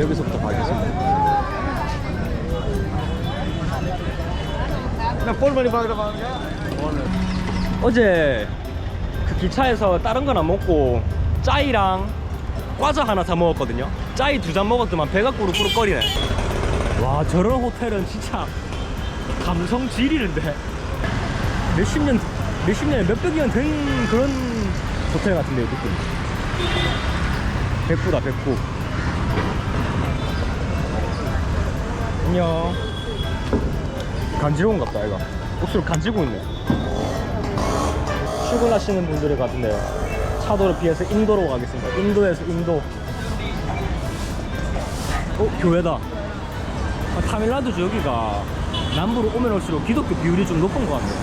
여기서부터 가겠습니다. 어제 그 기차에서 다른 건안 먹고 짜이랑 과자 하나 사 먹었거든요. 짜이 두 잔 먹었더만 배가 꾸룩꾸룩거리네. 와 저런 호텔은 진짜 감성 지리는데 몇십 년 몇십 년에 몇백 년 된 그런 호텔 같은데요 느낌. 백구다 백구. 안녕. 간지러운갑다 이거. 옷을 간지고 있네. 출근하시는 분들의 같은데요. 차도를 피해서 인도로 가겠습니다. 인도에서 인도. 어 교회다. 아, 타밀라도 여기가 남부로 오면 올수록 기독교 비율이 좀 높은 것 같네요.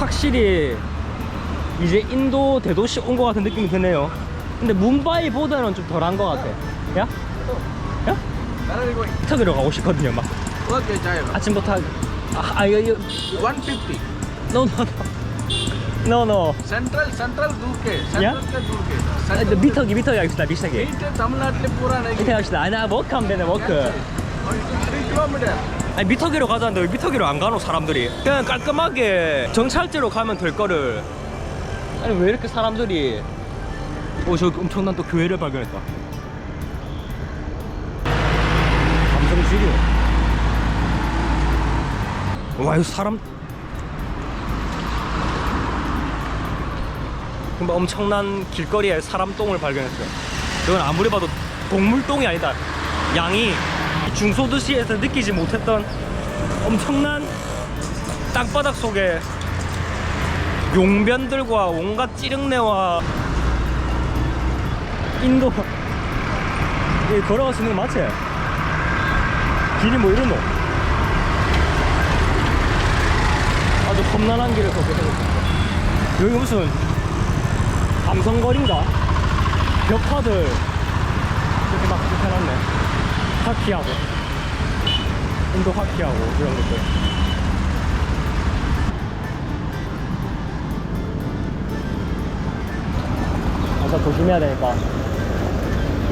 확실히 이제 인도 대도시 온 것 같은 느낌이 드네요. 근데 문바이보다는 좀 덜한 것 같아. 야? 야? 터으러 가고 싶거든요, 막. 아침부터 하... 아, 아, 이거, 이거. 150. No, no, no. No, no. Central, Central duke. Central? duke. 비터기, 미터기 하겠다, 비슷하게. 비터기 합시다. 아, 나 워크 하면 되네, 워크. 아니 미터기로 가자는데 왜 미터기로 안 가노 사람들이 그냥 깔끔하게 정찰제로 가면 될 거를 아니 왜 이렇게 사람들이 오 저기 엄청난 또 교회를 발견했다. 감성 지려 와 이거 사람. 엄청난 길거리에 사람 똥을 발견했어요. 이건 아무리 봐도 동물 똥이 아니다. 양이 중소도시에서 느끼지 못했던 엄청난 땅바닥 속에 용변들과 온갖 찌릉내와 인도. 이 걸어갈 수 있는 거 맞지? 길이 뭐 이러노? 아주 험난한 길을 걷게 생겼습니다. 여기 무슨 감성거리인가? 벽화들. 이렇게 막 이렇게 해놨네. 화키하고. 인도 화키하고 이런 것들. 항상 조심해야 되니까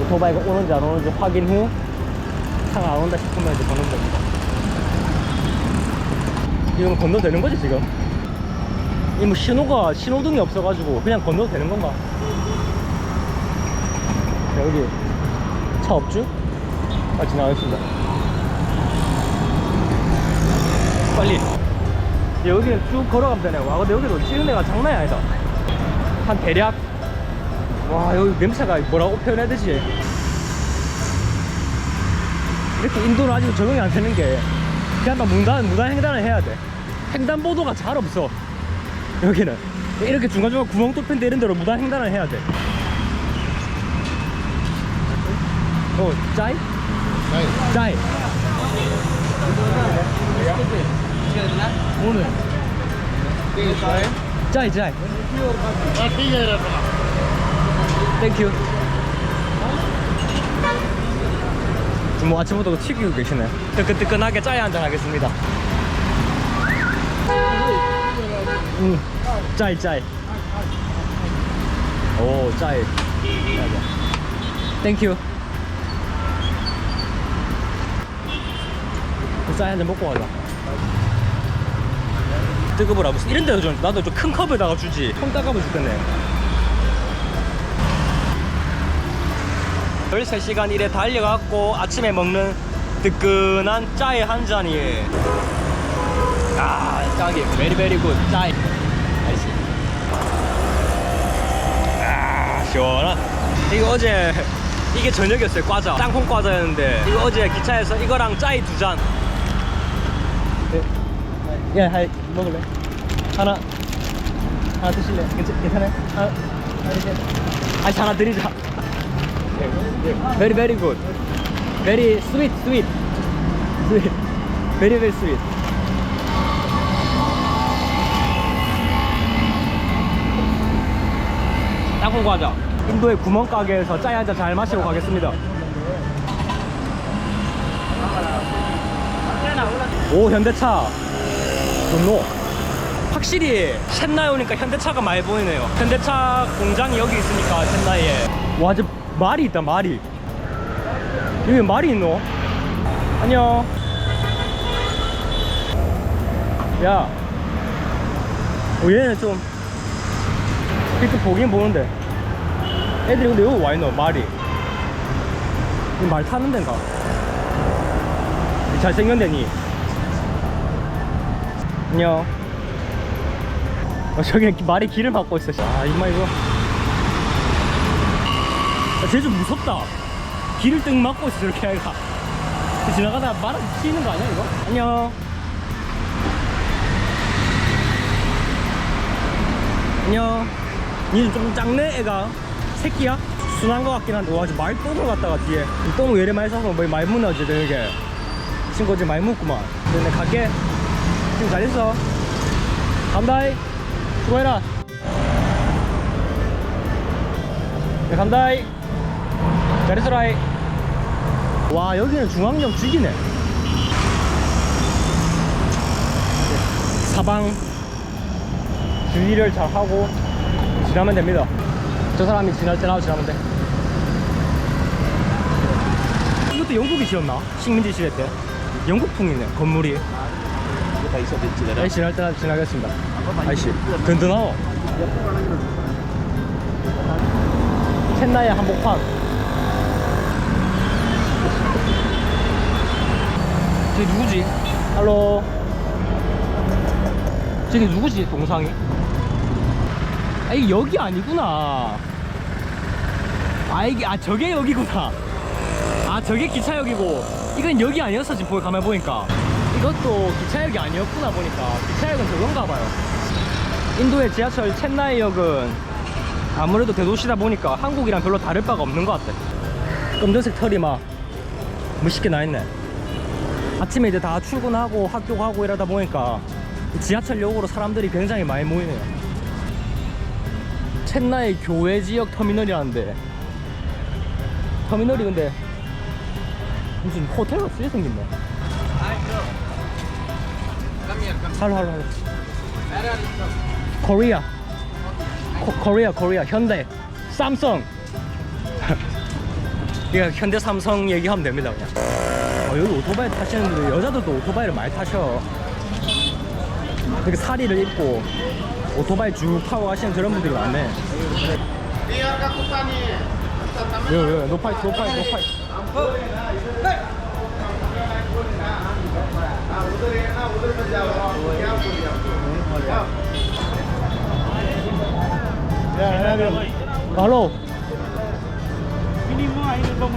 오토바이가 오는지 안 오는지 확인 후 차가 안 온다 싶으면 이제 건너면 됩니다 이건 건너도 되는 거지 지금? 이 뭐 신호가 신호등이 없어가지고 그냥 건너도 되는 건가? 여기 차 없죠? 아 지나가겠습니다 빨리 여기는 쭉 걸어가면 되네 와 근데 여기도 찍은 데가 장난이 아니다 한 대략 와 여기 냄새가 뭐라고 표현해야 되지? 이렇게 인도는 아직 적응이 안 되는 게 그냥 막 무단, 무단 횡단을 해야 돼. 횡단보도가 잘 없어 여기는. 이렇게 중간중간 구멍 뚫힌 데 이런 데로 무단 횡단을 해야 돼. 어, 짜이? 짜이. 오늘. 짜이 짜이 땡큐 뭐 아침부터 튀기고 계시네. 뜨끈뜨끈하게 짜이 한잔 하겠습니다. 음, 짜이 짜이 오 짜이 땡큐 그 짜이 한잔 먹고 가자. 뜨거워라. 무슨 이런 데도 좀 나도 좀 큰 컵에다가 주지. 손 닦아면 죽겠네 13시간 일에 달려갖고 아침에 먹는 뜨끈한 짜이 한 잔이. 아 짱이 베리 베리 굿 짜이. 나이스 아 시원하. 이거 어제 이게 저녁이었어요 과자. 땅콩 과자였는데 이거 어제 기차에서 이거랑 짜이 두잔. 예, 하이. 먹을래? 하나. 하나 드실래? 괜찮, 괜찮아요? 하나 하나 드실래? 아 하나 드리자 Very very good. Very sweet sweet. Sweet. Very very sweet. 땅콩 과자. 인도의 구멍 가게에서 짜이 한잔 잘 마시고 가겠습니다. 오 현대차. 좋노. 확실히 첸나이 오니까 현대차가 많이 보이네요 현대차 공장이 여기 있으니까 첸나이에 와저 말이 있다 말이 여기 말이 있노? 안녕. 야. 어, 얘는 좀 이렇게 보긴 보는데. 애들이 근데 여기 와 있노 말이 이말 타는 데인가? 이 잘생긴 데니. 안녕. 어, 저기 말이 길을 막고 있어 아 이마 이거 아, 쟤좀 무섭다. 길을 뜩 막고 있어 저렇게 아이가. 지나가다 말아 치는 거 아니야 이거? 안녕. 안녕. 니는 좀 작네 애가. 새끼야? 순한 거 같긴 한데 와, 저 말똥을 갖다가 뒤에. 이 똥을 왜 이래 많이 싸서 뭐 많이 어제 되게. 친구 어제 많이 묻구만. 근데 갈게. 지금 잘 있어. 간다이. 수고해라. 네, 간다 이잘 있어라이 와 여기는 중앙역 죽이네. 사방 주의를 잘 하고 지나면 됩니다. 저 사람이 지날 때나 지나면 돼. 이것도 영국이 지었나? 식민지 시대 때. 영국풍이네 건물이. 네, 지날 때나 지나겠습니다. 아이씨 든든하오. 첸나이의 한복판 저기 누구지? 할로. 저기 누구지 동상이? 아 이게 여기 아니구나. 아 이게 아 저게 여기구나. 아 저게 기차역이고. 이건 여기 아니었어 지금 가만 보니까. 이것도 기차역이 아니었구나 보니까. 기차역은 저건가 봐요. 인도의 지하철 첸나이역은 아무래도 대도시다 보니까 한국이랑 별로 다를 바가 없는 것 같아. 검정색 털이 막 멋있게 나있네. 아침에 이제 다 출근하고 학교 가고 이러다 보니까 지하철역으로 사람들이 굉장히 많이 모이네요. 첸나이 교외 지역 터미널이라는데 터미널이 근데 무슨 호텔 같이 생겼네. 할로 할로 할로? 코리아. 코, 코리아 코리아. 현대. 삼성 이거 현대 삼성 얘기하면 됩니다 그냥. 어, 여기 오토바이 타시는 분들 여자들도 오토바이를 많이 타셔. 이렇게 사리를 입고 오토바이 쭉 타고 가시는 저런 분들이 많네. 여기 노파이트 노파이트 노파이트 Alo.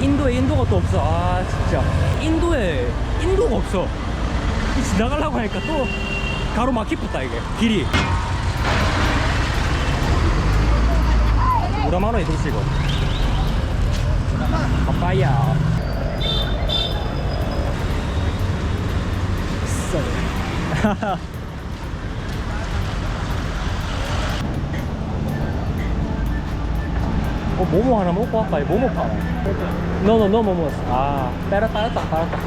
인도에 인도가 또 없어. 아 진짜. 인도에 인도가 없어. 이 지나가려고 하니까 또 가로 막히겠다 이게 길이. 오라마노에 도시 이거. 파파야. 써. 어, 모모 하나 먹고 할까? 모모 파나. 노노 노 모모. 아, 따랐다 따랐다 따랐다.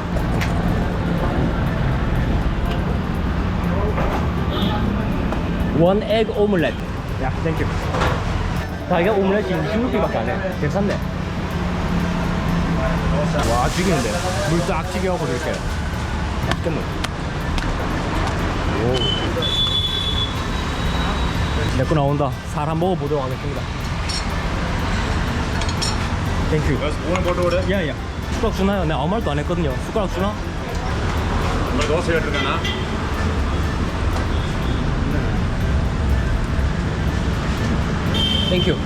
원 에그 오믈렛. 야, 땡큐. 자기가 오믈렛이 26개밖에 안 해. 괜찮네. 와 죽이는데 물딱 튀겨하고 이렇게 맛있겠네 내거 나온다. 사람 먹어보도록 하겠습니다. 땡큐. 야, 야. 숟가락 주나요? 내가 아무 말도 안 했거든요. 숟가락 주나? 정말 넣었어야 되나? 땡큐.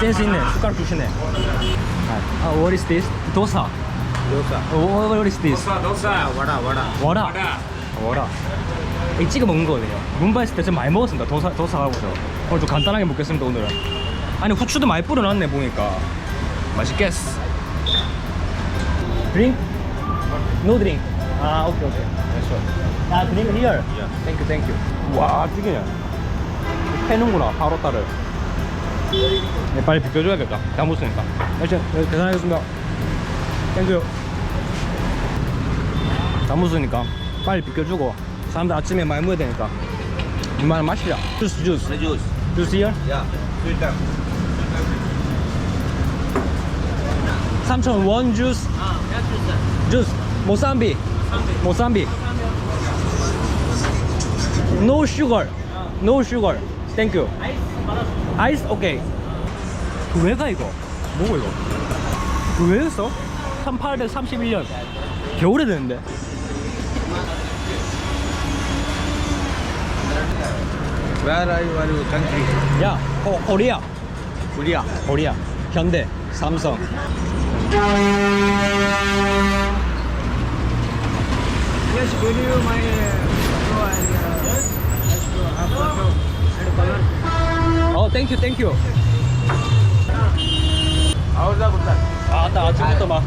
센스 있네. 숟가락 주시네. 아, 아, what is this? 도사. 도사. 어, 어, what is this? 도사, 도사. 와라. 와라. 와라. 이 찍어 먹는 거거든요. 문바이 있을 때 좀 많이 먹었습니다. 도사, 도사하고서 오늘 좀 간단하게 먹겠습니다 오늘은. 아니 후추도 많이 뿌려놨네 보니까. 맛있겠어. 드링? 노 드링 아 오케이 오케이. 아 드링 히얼 땡큐 땡큐 와 죽이네 패는구나 바로 따를 네, 빨리 비켜줘야겠다. 다 묻으니까. 일단 네, 계산하겠습니다. 땡큐. 다 묻으니까 빨리 비켜주고 사람들 아침에 많이 먹어야 되니까 이만 마시자. 주스 주스. The juice. 주스 here. Yeah. Filter. 3천 원 주스. 주스. 모삼비. 모삼비. No sugar. No sugar. Thank you. 아이스 오케이. 그 왜가 이거? 뭐고 이거? 그 왜였어? 1831년. 겨울에 되는데. Where are you? Are you country? 야, 코, 코리아. Korea. 코리아. 현대. 삼성. Yes, will you my photo and photo and color? 어, 땡큐 땡큐. 아, 아따 아침부터 막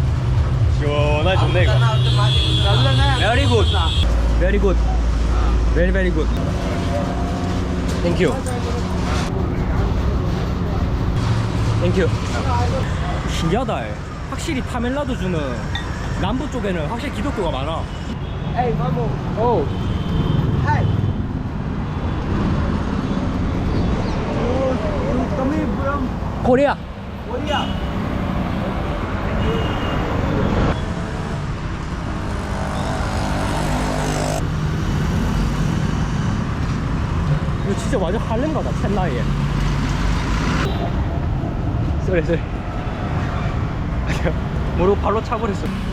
시원하게 좋네 이거. Very good. Very good. Very very good. Thank you. Thank you. 신기하다. 해. 확실히 타멜라도 주는 남부 쪽에는 확실히 기독교가 많아. Hey, Mamu. 오. Hi. You, you coming from 코리아. Korea? 진짜 완전 할렘가다 챗나이에. 쏘리 쏘리. 모르고 발로 차버렸어.